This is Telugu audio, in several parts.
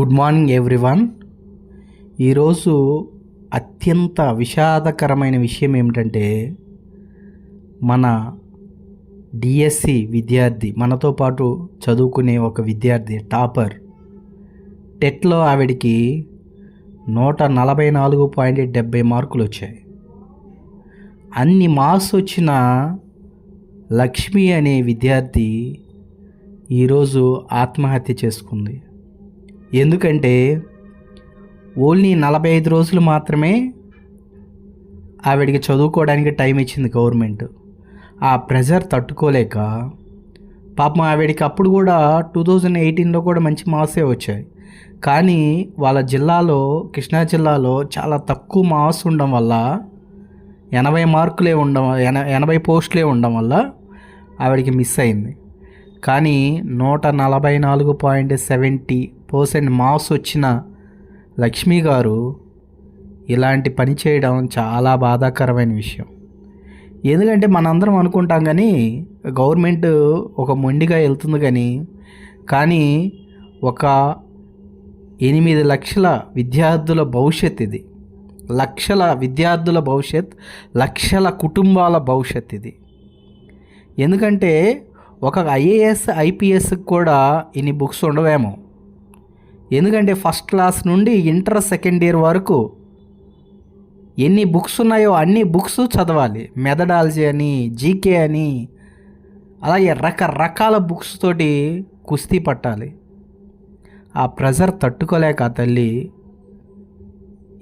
గుడ్ మార్నింగ్ ఎవ్రీవన్ ఈరోజు అత్యంత విషాదకరమైన విషయం ఏమిటంటే మన డిఎస్సి విద్యార్థి మనతో పాటు చదువుకునే ఒక విద్యార్థి టాపర్ టెట్లో ఆవిడికి నూట నలభై నాలుగు పాయింట్ డెబ్బై మార్కులు వచ్చాయి. అన్ని మార్క్స్ వచ్చిన లక్ష్మి అనే విద్యార్థి ఈరోజు ఆత్మహత్య చేసుకుంది. ఎందుకంటే ఓన్లీ నలభై ఐదు రోజులు మాత్రమే ఆవిడికి చదువుకోవడానికి టైం ఇచ్చింది గవర్నమెంట్. ఆ ప్రెజర్ తట్టుకోలేక పాపం ఆవిడికి అప్పుడు కూడా టూ థౌజండ్ ఎయిటీన్లో కూడా మంచి మార్క్సే వచ్చాయి. కానీ వాళ్ళ జిల్లాలో కృష్ణా జిల్లాలో చాలా తక్కువ మార్క్స్ ఉండడం వల్ల ఎనభై మార్కులే ఉండడం ఎన ఎనభై పోస్టులే ఉండడం వల్ల ఆవిడికి మిస్ అయింది. కానీ నూట నలభై నాలుగు పాయింట్ సెవెంటీ పర్సెంట్ మార్క్స్ వచ్చిన లక్ష్మి గారు ఇలాంటి పని చేయడం చాలా బాధాకరమైన విషయం. ఎందుకంటే మనందరం అనుకుంటాం కానీ గవర్నమెంట్ ఒక మొండిగా వెళ్తుంది కానీ కానీ ఒక ఎనిమిది లక్షల విద్యార్థుల భవిష్యత్ ఇది. లక్షల విద్యార్థుల భవిష్యత్ లక్షల కుటుంబాల భవిష్యత్ ఇది. ఎందుకంటే ఒక ఐఏఎస్ ఐపీఎస్కి కూడా ఇన్ని బుక్స్ ఉండవేమో. ఎందుకంటే ఫస్ట్ క్లాస్ నుండి ఇంటర్ సెకండ్ ఇయర్ వరకు ఎన్ని బుక్స్ ఉన్నాయో అన్ని బుక్స్ చదవాలి. మెథడాలజీ అని జీకే అని అలాగే రకరకాల బుక్స్ తోటి కుస్తీ పట్టాలి. ఆ ప్రెజర్ తట్టుకోలేక ఆ తల్లి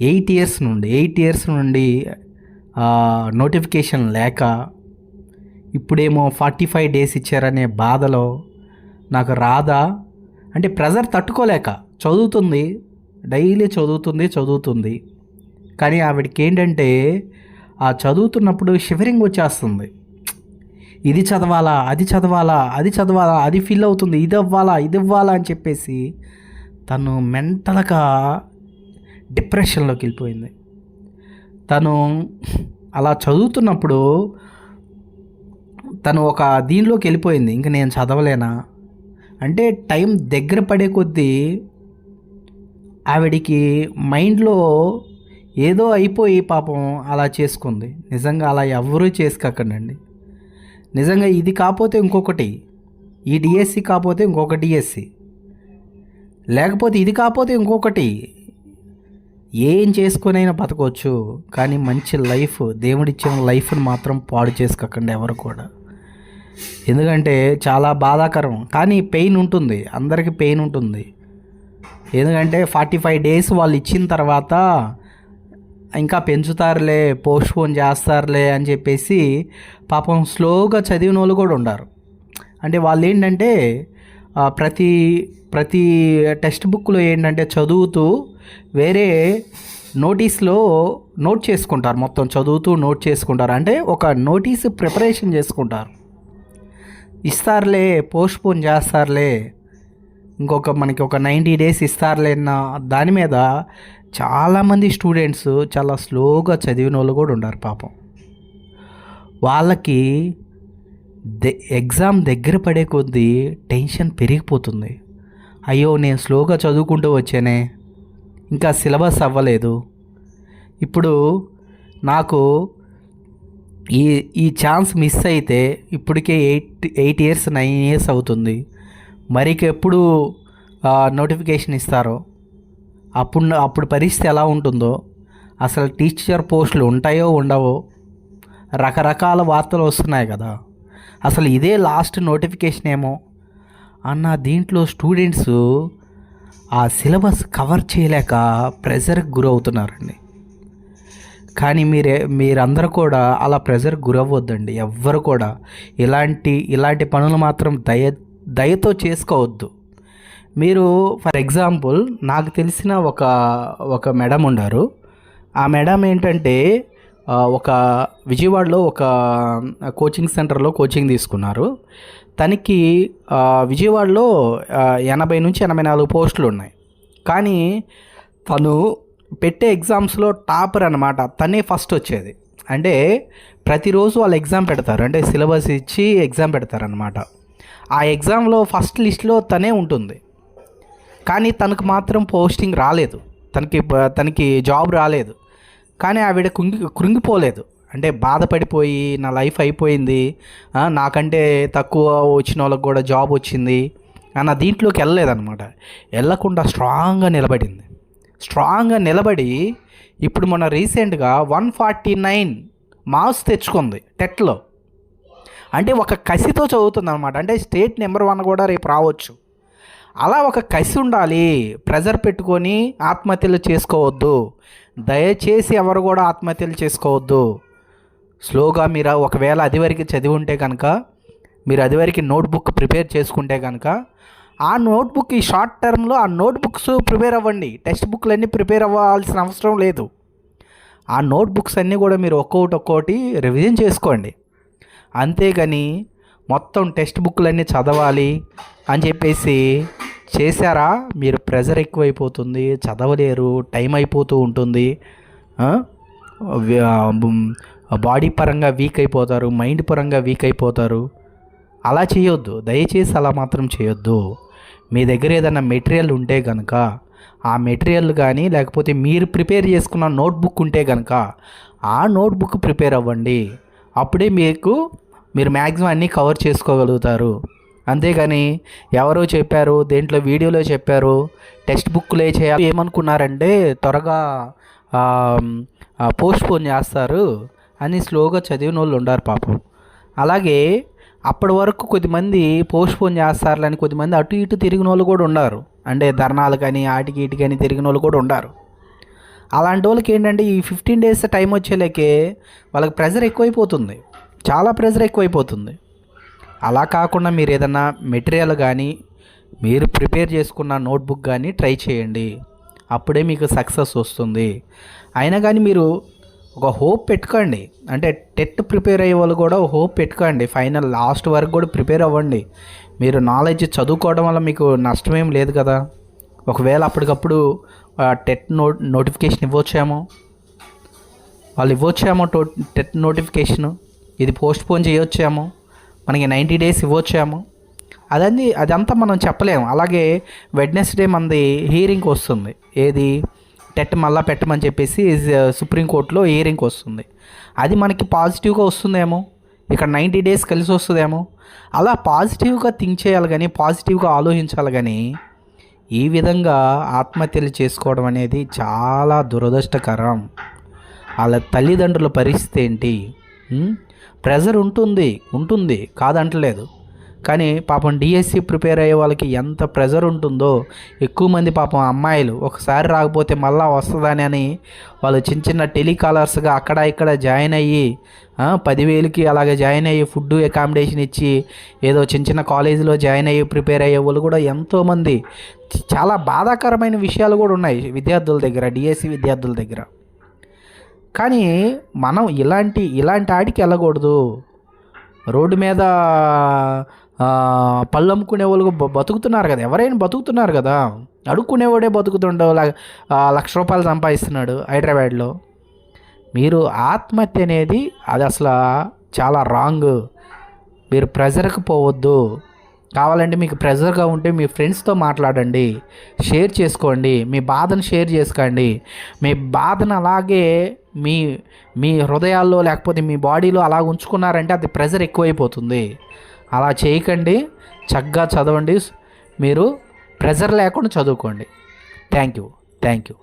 ఎయిట్ ఇయర్స్ నుండి ఎయిట్ ఇయర్స్ నుండి నోటిఫికేషన్ లేక ఇప్పుడేమో ఫార్టీ ఫైవ్ డేస్ ఇచ్చారనే బాధలో నాకు రాదా అంటే ప్రెజర్ తట్టుకోలేక చదువుతుంది డైలీ చదువుతుంది చదువుతుంది. కానీ ఆవిడకి ఏంటంటే ఆ చదువుతున్నప్పుడు షివరింగ్ వచ్చేస్తుంది. ఇది చదవాలా అది చదవాలా అది చదవాలా అది ఫీల్ అవుతుంది ఇది అవ్వాలా ఇది ఇవ్వాలా అని చెప్పేసి తను మెంటల్గా డిప్రెషన్లోకి వెళ్ళిపోయింది. తను అలా చదువుతున్నప్పుడు తను ఒక దీనిలోకి వెళ్ళిపోయింది. ఇంక నేను చదవలేనా? అంటే టైం దగ్గర పడే కొద్దీ ఆవిడికి మైండ్లో ఏదో అయిపోయి పాపం అలా చేసుకుంది. నిజంగా అలా ఎవరూ చేసుకోకండి నిజంగా ఇది కాకపోతే ఇంకొకటి ఈ డిఎస్సి కాకపోతే ఇంకొక డిఎస్సి. లేకపోతే ఇది కాకపోతే ఇంకొకటి ఏం చేసుకునైనా బతకవచ్చు కానీ మంచి లైఫ్ దేవుడిచ్చిన లైఫ్ని మాత్రం పాడు చేసుకోకండి ఎవరు కూడా. ఎందుకంటే చాలా బాధాకరం కానీ పెయిన్ ఉంటుంది అందరికీ పెయిన్ ఉంటుంది. ఎందుకంటే ఫార్టీ ఫైవ్ డేస్ వాళ్ళు ఇచ్చిన తర్వాత ఇంకా పెంచుతారులే పోస్ట్పోన్ చేస్తారులే అని చెప్పేసి పాపం స్లోగా చదివిన వాళ్ళు కూడా ఉన్నారు అంటే వాళ్ళు ఏంటంటే ప్రతి ప్రతి టెక్స్ట్ బుక్లో ఏంటంటే చదువుతూ వేరే నోటీస్లో నోట్ చేసుకుంటారు. మొత్తం చదువుతూ నోట్ చేసుకుంటారు. అంటే ఒక నోటీస్ ప్రిపరేషన్ చేసుకుంటారు. ఇస్తారులే పోస్ట్పోన్ చేస్తారులే. ఇంకొక మనకి ఒక నైంటీ డేస్ ఇస్తారులే అన్న దాని మీద చాలామంది స్టూడెంట్స్ చాలా స్లోగా చదివిన వాళ్ళు కూడా ఉన్నారు పాపం. వాళ్ళకి ఎగ్జామ్ దగ్గర పడే కొద్దీ టెన్షన్ పెరిగిపోతుంది. అయ్యో నేను స్లోగా చదువుకుంటూ వచ్చానే. ఇంకా సిలబస్ అవ్వలేదు. ఇప్పుడు నాకు ఈ ఈ ఛాన్స్ మిస్ అయితే ఇప్పటికే eight eight years nine years అవుతుంది. మరికెప్పుడు నోటిఫికేషన్ ఇస్తారో? అప్పుడు అప్పుడు పరిస్థితి ఎలా ఉంటుందో? అసలు టీచర్ పోస్టులు ఉంటాయో ఉండవో? రకరకాల వార్తలు వస్తున్నాయి కదా. అసలు ఇదే లాస్ట్ నోటిఫికేషన్ ఏమో. అన్న దీంట్లో స్టూడెంట్స్ ఆ సిలబస్ కవర్ చేయలేక ప్రెజర్కి గురవుతున్నారండి. కానీ మీరే మీరందరూ కూడా అలా ప్రెజర్ గురవ్వద్దండి. ఎవ్వరు కూడా ఇలాంటి ఇలాంటి పనులు మాత్రం దయ దయతో చేసుకోవద్దు. మీరు ఫర్ ఎగ్జాంపుల్ నాకు తెలిసిన ఒక ఒక మేడం ఉన్నారు. ఆ మేడం ఏంటంటే ఒక విజయవాడలో ఒక కోచింగ్ సెంటర్లో కోచింగ్ తీసుకున్నారు. తనకి విజయవాడలో ఎనభై నుంచి ఎనభై నాలుగు పోస్టులు ఉన్నాయి. కానీ తను పెట్టే ఎగ్జామ్స్లో టాపర్ అనమాట తనే ఫస్ట్ వచ్చేది. అంటే ప్రతిరోజు వాళ్ళు ఎగ్జామ్ పెడతారు. అంటే సిలబస్ ఇచ్చి ఎగ్జామ్ పెడతారనమాట ఆ ఎగ్జామ్లో ఫస్ట్ లిస్ట్లో తనే ఉంటుంది. కానీ తనకు మాత్రం పోస్టింగ్ రాలేదు. తనకి తనకి జాబ్ రాలేదు. కానీ ఆవిడ కృంగి కృంగిపోలేదు. అంటే బాధపడిపోయి నా లైఫ్ అయిపోయింది నాకంటే తక్కువ వచ్చిన వాళ్ళకి కూడా జాబ్ వచ్చింది నా దీంట్లోకి వెళ్ళలేదన్నమాట. వెళ్ళకుండా స్ట్రాంగ్గా నిలబడింది. స్ట్రాంగ్గా నిలబడి ఇప్పుడు మొన్న రీసెంట్గా వన్ ఫార్టీ నైన్ మార్క్స్ తెచ్చుకుంది టెట్లో. అంటే ఒక కసితో చదువుతుంది అనమాట అంటే స్టేట్ నెంబర్ వన్ కూడా రేపు రావచ్చు. అలా ఒక కసి ఉండాలి. ప్రెజర్ పెట్టుకొని ఆత్మహత్యలు చేసుకోవద్దు. దయచేసి ఎవరు కూడా ఆత్మహత్యలు చేసుకోవద్దు. స్లోగా మీరు ఒకవేళ అది వరకు చదివి ఉంటే కనుక మీరు అది వరకు నోట్బుక్ ప్రిపేర్ చేసుకుంటే కనుక ఆ నోట్బుక్ ఈ షార్ట్ టర్మ్లో ఆ నోట్బుక్స్ ప్రిపేర్ అవ్వండి. టెక్స్ట్ బుక్లన్నీ ప్రిపేర్ అవ్వాల్సిన అవసరం లేదు. ఆ నోట్బుక్స్ అన్నీ కూడా మీరు ఒక్కొక్కటి ఒక్కోటి రివిజన్ చేసుకోండి. అంతేగాని మొత్తం టెక్స్ట్ బుక్లన్నీ చదవాలి అని చెప్పేసి చేశారా? మీరు ప్రెజర్ ఎక్కువైపోతుంది చదవలేరు టైం అయిపోతూ ఉంటుంది. బాడీ పరంగా వీక్ అయిపోతారు మైండ్ పరంగా వీక్ అయిపోతారు. అలా చేయొద్దు దయచేసి అలా మాత్రం చేయొద్దు. మీ దగ్గర ఏదైనా మెటీరియల్ ఉంటే కనుక ఆ మెటీరియల్ కానీ లేకపోతే మీరు ప్రిపేర్ చేసుకున్న నోట్బుక్ ఉంటే కనుక ఆ నోట్బుక్ ప్రిపేర్ అవ్వండి. అప్పుడే మీకు మీరు మ్యాక్సిమం అన్నీ కవర్ చేసుకోగలుగుతారు. అంతేగాని ఎవరో చెప్పారు? దేంట్లో వీడియోలో చెప్పారు? టెక్స్ట్ బుక్లే చేయాలి ఏమనుకున్నారంటే త్వరగా పోస్ట్ పోన్ చేస్తారు అని స్లోగా చదివిన వాళ్ళు ఉండారు పాపం. అలాగే అప్పటి వరకు కొద్దిమంది పోస్ట్ పోన్ చేస్తారులని కొద్దిమంది అటు ఇటు తిరిగిన వాళ్ళు కూడా ఉన్నారు అంటే ధర్నాలు కానీ ఆటికి ఇటు కానీ తిరిగిన వాళ్ళు కూడా ఉన్నారు అలాంటి వాళ్ళకి ఏంటంటే ఈ ఫిఫ్టీన్ డేస్ టైం వచ్చేలేకే వాళ్ళకి ప్రెజర్ ఎక్కువైపోతుంది. చాలా ప్రెజర్ ఎక్కువైపోతుంది. అలా కాకుండా మీరు ఏదైనా మెటీరియల్ కానీ మీరు ప్రిపేర్ చేసుకున్న నోట్బుక్ కానీ ట్రై చేయండి. అప్పుడే మీకు సక్సెస్ వస్తుంది. అయినా కానీ మీరు ఒక హోప్ పెట్టుకోండి. అంటే టెట్ ప్రిపేర్ అయ్యే వాళ్ళు కూడా హోప్ పెట్టుకోండి. ఫైనల్ లాస్ట్ వరకు కూడా ప్రిపేర్ అవ్వండి. మీరు నాలెడ్జ్ చదువుకోవడం వల్ల మీకు నష్టమేం లేదు కదా. ఒకవేళ అప్పటికప్పుడు టెట్ నో నోటిఫికేషన్ ఇవ్వచ్చేమో? వాళ్ళు ఇవ్వచ్చేమో టో టెట్ నోటిఫికేషను? ఇది పోస్ట్ పోన్ చేయొచ్చేమో? మనకి నైంటీ డేస్ ఇవ్వచ్చాము. అదన్నీ అదంతా మనం చెప్పలేము. అలాగే వెడ్నెస్డే మనది హీరింగ్ వస్తుంది. ఏది? టెట్ మళ్ళా పెట్టమని చెప్పేసి సుప్రీంకోర్టులో హీరింగ్ వస్తుంది. అది మనకి పాజిటివ్గా వస్తుందేమో? ఇక్కడ నైంటీ డేస్ కలిసి వస్తుందేమో? అలా పాజిటివ్గా థింక్ చేయాలి కానీ పాజిటివ్గా ఆలోచించాలి కానీ ఈ విధంగా ఆత్మహత్యలు చేసుకోవడం అనేది చాలా దురదృష్టకరం. వాళ్ళ తల్లిదండ్రుల పరిస్థితి ఏంటి? ప్రెజర్ ఉంటుంది ఉంటుంది కాదంటలేదు. కానీ పాపం డిఎస్సి ప్రిపేర్ అయ్యే వాళ్ళకి ఎంత ప్రెజర్ ఉంటుందో ఎక్కువ మంది పాపం అమ్మాయిలు ఒకసారి రాకపోతే మళ్ళా వస్తుందని అని వాళ్ళు చిన్న చిన్న టెలికాలర్స్గా అక్కడ ఇక్కడ జాయిన్ అయ్యి పదివేలకి అలాగే జాయిన్ అయ్యి ఫుడ్ అకామిడేషన్ ఇచ్చి ఏదో చిన్న చిన్న కాలేజీలో జాయిన్ అయ్యి ప్రిపేర్ అయ్యే వాళ్ళు కూడా ఎంతోమంది చాలా బాధాకరమైన విషయాలు కూడా ఉన్నాయి విద్యార్థుల దగ్గర డిఎస్సి విద్యార్థుల దగ్గర. కానీ మనం ఇలాంటి ఇలాంటి ఆడికి వెళ్ళకూడదు. రోడ్డు మీద పళ్ళు అమ్ముకునే వాళ్ళు బతుకుతున్నారు కదా. ఎవరైనా బతుకుతున్నారు కదా. అడుక్కునేవాడే బతుకుతుండవు లక్ష రూపాయలు సంపాదిస్తున్నాడు హైదరాబాద్లో. మీరు ఆత్మహత్య అనేది అది అసలు చాలా రాంగ్. మీరు ప్రెజర్కి పోవద్దు. కావాలంటే మీకు ప్రెజర్గా ఉంటే మీ ఫ్రెండ్స్తో మాట్లాడండి షేర్ చేసుకోండి మీ బాధను షేర్ చేసుకోండి. మీ బాధను అలాగే మీ మీ హృదయాల్లో లేకపోతే మీ బాడీలో అలా ఉంచుకున్నారంటే అది ప్రెజర్ ఎక్కువైపోతుంది. అలా చేయకండి చక్కగా చదవండి మీరు ప్రెజర్ లేకుండా చదువుకోండి. Thank you thank you.